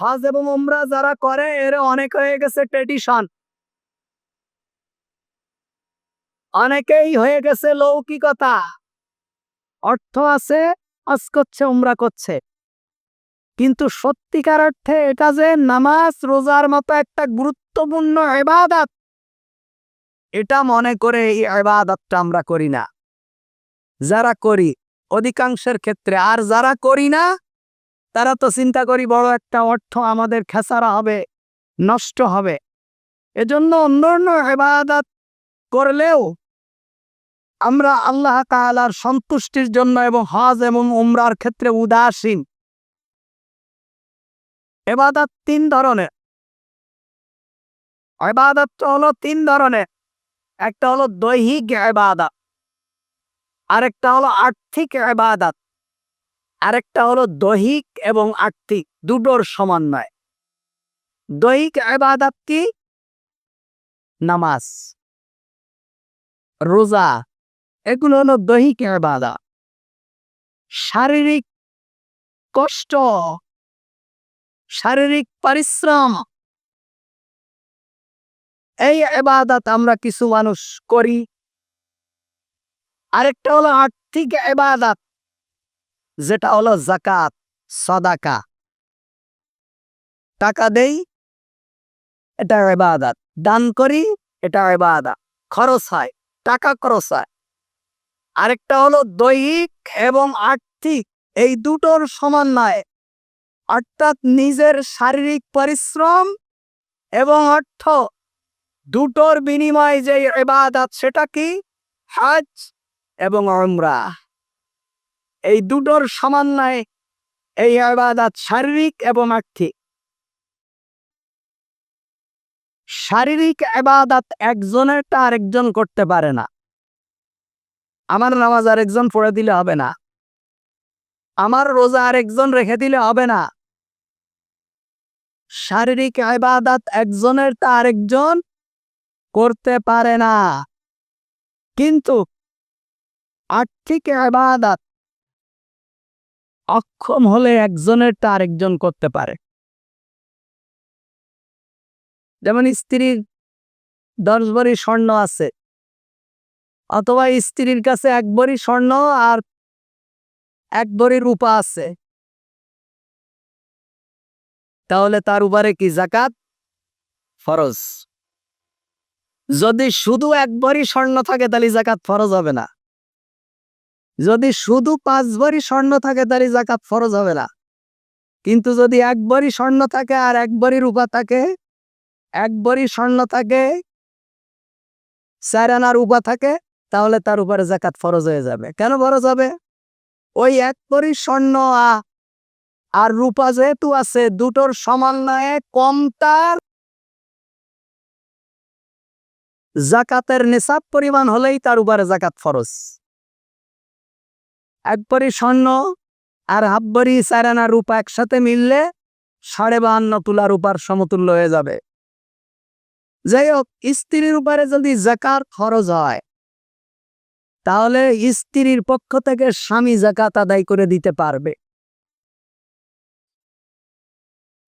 হজ এবং উমরা যারা করে, এর অনেক হয়ে গেছে ট্রেডিশন অনেকেই হয়ে গেছে লৌকিকতা। অর্থ আছে, হজ করছে, উমরা করছে। কিন্তু সত্যিকার অর্থে এটা যে নামাজ, রোজার মতো একটা গুরুত্বপূর্ণ এবাদত এটা মনে করে এই এবাদতটা আমরা করি না। যারা করি, অধিকাংশের ক্ষেত্রে আর যারা করি না তারা তো চিন্তা করি বড় একটা অর্থ আমাদের খেসারা হবে, নষ্ট হবে। এজন্য অন্য অন্য এবাদত করলেও আমরা আল্লাহ তাআলার সন্তুষ্টির জন্য এবং হজ এবং উমরার ক্ষেত্রে উদাসীন। এবাদত তিন ধরনের। এবাদত হলো তিন ধরনের। একটা হলো দৈহিক এবাদত আরেকটা হলো আর্থিক এবাদত আরেকটা হলো দৈহিক এবং আর্থিক দুটোর সমন্বয়। দৈহিক এবাদত কি? নামাজ। রোজা, এগুলো হলো দৈহিক এবাদত শারীরিক কষ্ট, শারীরিক পরিশ্রম, এই এবাদত আমরা কিছু মানুষ করি। আরেকটা হলো আর্থিক এবাদত যেটা হলো জাকাত সদাকা। টাকা দেই এটা এবাদত দান করি এটা এবাদত খরচ হয়, টাকা খরচ হয়। আরেকটা হলো দৈহিক এবং আর্থিক। এই দুটোর সমন্বয় অর্থাৎ নিজের শারীরিক পরিশ্রম এবং অর্থ দুটোর বিনিময়ে যে এবাদত সেটা কি? হজ এবং উমরা। এই দুটোর সমন্বয়ে এই আবাদাত শারীরিক এবং আর্থিক। শারীরিক আবাদাত একজনেরটা আরেকজন করতে পারে না। আমার নামাজ আরেকজন পড়ে দিলে হবে না। আমার রোজা আরেকজন রেখে দিলে হবে না। শারীরিক আবাদাত একজনের তা আরেকজন করতে পারে না। কিন্তু আর্থিক আবাদাত অক্ষম হলে একজনেরটা আরেকজন করতে পারে। যেমন স্ত্রীর দশ ভরি স্বর্ণ আছে, অথবা স্ত্রীর কাছে এক ভরি স্বর্ণ আর এক ভরি রূপা আছে। তাহলে তার উপরে কি জাকাত ফরজ। যদি শুধু এক ভরি স্বর্ণ থাকে তাহলে জাকাত ফরজ হবে না। যদি শুধু পাঁচ ভরি স্বর্ণ থাকে, তাহলে জাকাত ফরজ হবে না। কিন্তু যদি এক ভরি স্বর্ণ থাকে আর এক রূপা থাকে এক স্বর্ণ থাকে, চার আনা রূপা থাকে, তাহলে তার উপরে জাকাত ফরজ হয়ে যাবে। কেন ফরজ হবে? ওই এক ভরি স্বর্ণ আর রূপা যেহেতু আছে, দুটোর সমন্বয়ে কম তার জাকাতের নিসাব পরিমাণ হলেই তার উপরে জাকাত ফরজ। একবারই স্বর্ণ আর হাব্বরি চারানা রূপা একসাথে মিললে সাড়ে বাহান্ন তুলা রূপার সমতুল্য হয়ে যাবে। যাই হোক, স্ত্রীর উপরে যদি জাকাত খরচ হয়, তাহলে স্ত্রীর পক্ষ থেকে স্বামী জাকাত আদায় করে দিতে পারবে।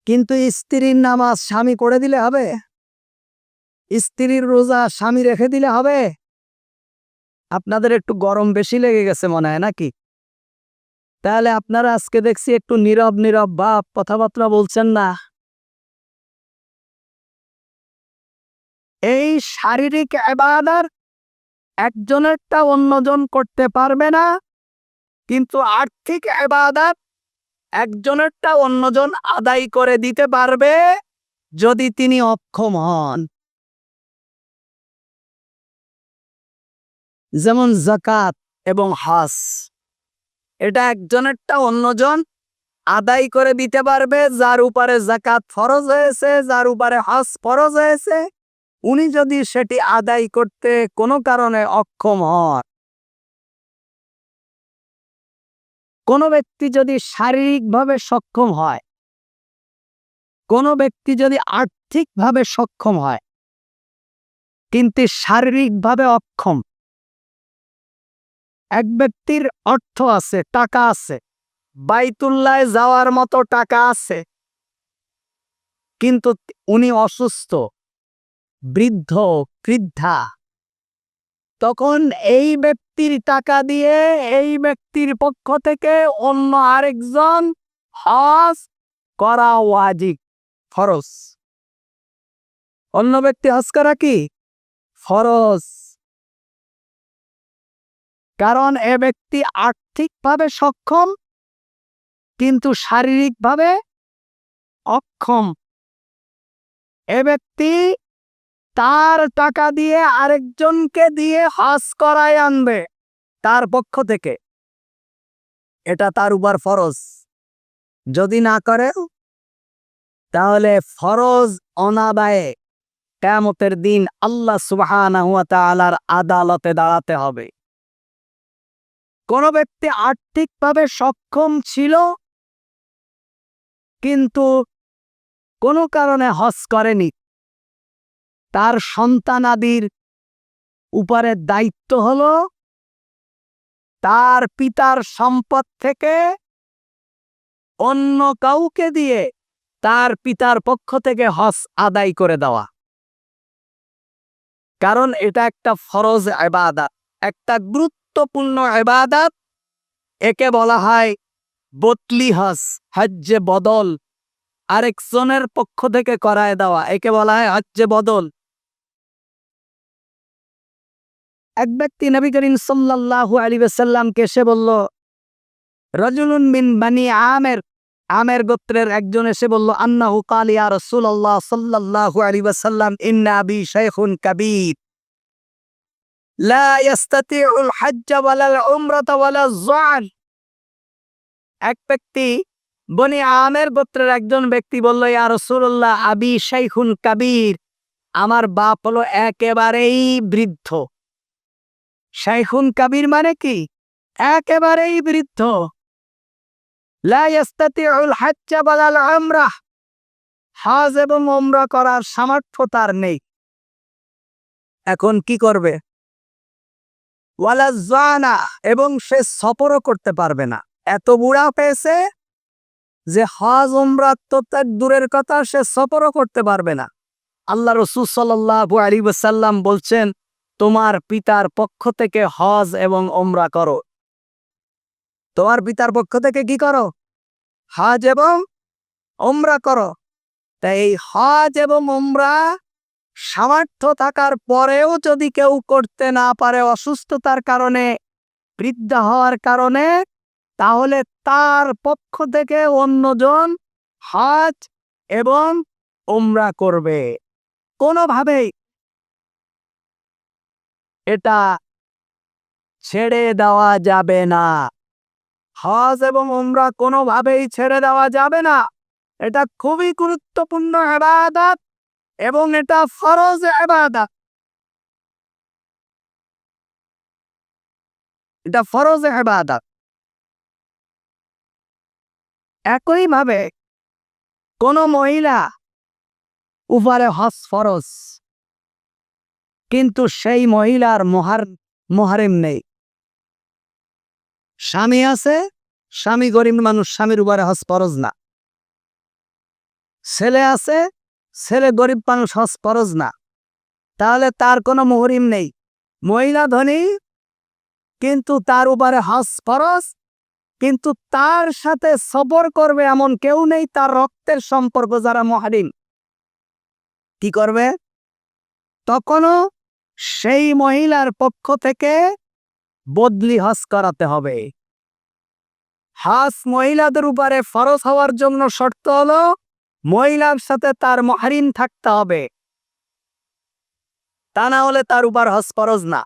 কিন্তু স্ত্রীর নামাজ স্বামী করে দিলে হবে? স্ত্রীর রোজা স্বামী রেখে দিলে হবে? আপনাদের একটু গরম বেশি লেগে গেছে মনে হয় নাকি? তাহলে আপনারা আজকে দেখছি একটু নীরব নীরব বাপ, কথাবার্তা বলছেন না। এই শারীরিক এবাদার একজনেরটা অন্যজন করতে পারবে না, কিন্তু আর্থিক এবাদাত একজনেরটা অন্যজন আদায় করে দিতে পারবে যদি তিনি অক্ষম হন। যেমন জাকাত এবং হাস। এটা একজনেরটা অন্যজন আদায় করে দিতে পারবে, যার উপরে জাকাত ফরজ হয়েছে, যার উপরে হজ ফরজ হয়েছে। উনি যদি সেটি আদায় করতে কোনো কারণে অক্ষম হন, কোনো ব্যক্তি যদি শারীরিকভাবে সক্ষম হয়, কোনো ব্যক্তি যদি আর্থিকভাবে সক্ষম হয়, কিন্তু শারীরিকভাবে অক্ষম এক ব্যক্তির অর্থ আছে, টাকা আছে। বাইতুল্লায় যাওয়ার মতো টাকা আছে। কিন্তু উনি অসুস্থ, বৃদ্ধ বৃদ্ধা তখন এই ব্যক্তির টাকা দিয়ে এই ব্যক্তির পক্ষ থেকে অন্য আরেকজন হজ করা ওয়াজিব, ফরজ। অন্য ব্যক্তি হজ করা কি? ফরজ। কারণ এ ব্যক্তি আর্থিকভাবে সক্ষম, কিন্তু শারীরিকভাবে অক্ষম। এ ব্যক্তি তার টাকা দিয়ে আরেকজনকে দিয়ে হজ করায় আনবে তার পক্ষ থেকে। এটা তার উপর ফরজ। যদি না করে তাহলে ফরজ অনাদায়ে কেমতের দিন আল্লাহ ওয়া আদালতে দাঁড়াতে হবে। কোন ব্যক্তি আর্থিকভাবে সক্ষম ছিল, কিন্তু কোনো কারণে হজ করেনি। তার সন্তানাদির উপরে দায়িত্ব হল, তার পিতার সম্পদ থেকে অন্য কাউকে দিয়ে তার পিতার পক্ষ থেকে হজ আদায় করে দেওয়া। কারণ এটা একটা ফরজ এবাদাত একটা গুরুত্বপূর্ণ এবাদাত একে বলা হয় বতলি হজ হজ্জে বদল। আরেকজনের পক্ষ থেকে করায় দেওয়া, একে বলা হয় হজ্জে বদল। এক ব্যক্তি নবী করিম সাল্লাল্লাহু আলাইহি ওয়াসাল্লামকে এসে বলল, রজুলুন মিন বানি আমের। আমের গোত্রের একজন এসে বলল, আন্নাহু কাল ইয়া রাসূলুল্লাহ সাল্লাল্লাহু আলাইহি ওয়াসাল্লাম, ইন্না আবি শাইখুন কাবীর। এক ব্যক্তি বনি আমের গোত্রের একজন ব্যক্তি বলল, ইয়া রাসূলুল্লাহ, আবি শাইখুন কাবীর, আমার বাপ হলো একেবারেই বৃদ্ধ। শাইখুন কাবির মানে কি? একেবারেই বৃদ্ধ। হজ এবং ওমরা করার সামর্থ্য তার নেই। এখন কি করবে? ওয়ালা জানা, এবং সে সফরও করতে পারবে না। এত বুড়া পেয়েছে যে হজ ওমরা তো তার দূরের কথা, সে সফরও করতে পারবে না। আল্লাহ রসুল সাল্লাল্লাহু আলাইহি ওয়াসাল্লাম বলছেন, তোমার পিতার পক্ষ থেকে হজ এবং ওমরা করো। তোমার পিতার পক্ষ থেকে কি করো? হজ এবং ওমরা করো। তাই এই হজ এবং ওমরা সামর্থ্য থাকার পরেও যদি কেউ করতে না পারে অসুস্থতার কারণে, বৃদ্ধা হওয়ার কারণে, তাহলে তার পক্ষ থেকে অন্যজন হজ এবং ওমরা করবে। কোনোভাবেই এটা ছেড়ে দেওয়া যাবে না। হজ এবং ওমরা কোনোভাবেই ছেড়ে দেওয়া যাবে না। এটা খুবই গুরুত্বপূর্ণ এবাদাত এবং এটা ফরজ এবাদাত এটা ফরজ এবাদাত একইভাবে কোন মহিলা উপরে হজ ফরজ, কিন্তু সেই মহিলার মহার, মহারেম নেই। স্বামী আছে, স্বামী গরিব মানুষ স্বামীর উপরে হজ ফরজ না। ছেলে আছে ছেলে গরিব মানুষ হজ না। তাহলে তার কোনো মহরিম নেই। মহিলা ধনী, কিন্তু তার উপরে হজ ফরজ, কিন্তু তার সাথে সবর করবে এমন কেউ নেই, তার রক্তের সম্পর্ক যারা মহারিম। কি করবে? তখনও সেই মহিলার পক্ষ থেকে বদলি হজ করাতে হবে। হাস মহিলাদের উপরে ফরজ হওয়ার জন্য শর্ত হলো মহিলার সাথে তার মহারিন থাকতে হবে। তা না হলে তার উপর হজ ফরজ না।